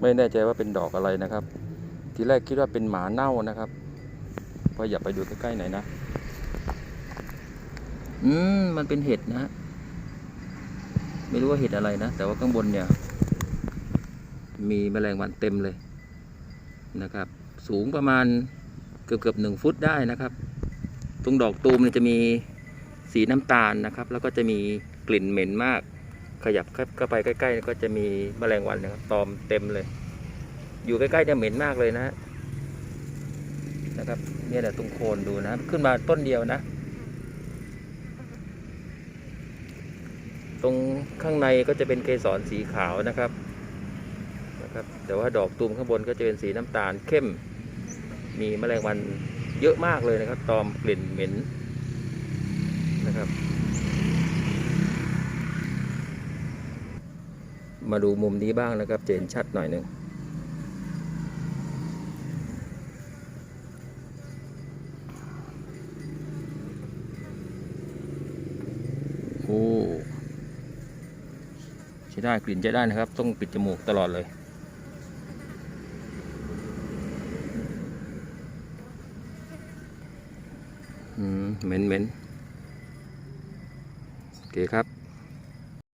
ไม่แน่ใจว่าเป็นดอกอะไรนะครับ ทีแรกคิดว่าเป็นหมาเน่านะครับเพราะอย่าไปดูใกล้ๆหน่อยนะ อืมมันเป็นเห็ดนะฮะไม่รู้ว่าเห็ดอะไรนะ แต่ว่าข้างบนเนี่ย มีแมลงวันเต็มเลยนะครับ สูงประมาณเกือบเกือบหนึ่งฟุตได้นะครับ ตรงดอกตูมเนี่ยจะมีสีน้ำตาลนะครับ แล้วก็จะมีกลิ่นเหม็นมาก ขยับเข้าไปใกล้ๆก็จะมีแมลงวันนะครับตอมเต็มเลย อยู่ใกล้ๆเนี่ยเหม็นมากเลยนะนะครับเนี่ยแหละตรงโคนดูนะขึ้นมาต้นเดียวนะ ตรงข้างในก็จะเป็นเกสรสีขาวนะครับนะครับ แต่ว่าดอกตูมข้างบนก็จะเป็นสีน้ำตาลเข้ม มีแมลงวันเยอะมากเลยนะครับ ตอมกลิ่นเหม็นนะครับ มาดูมุมนี้บ้างนะครับจะเห็นชัดหน่อยหนึ่งโอ้ใช้ได้กลิ่นใช้ได้นะครับ ต้องปิดจมูกตลอดเลยเหม็นเหม็นโอเคครับ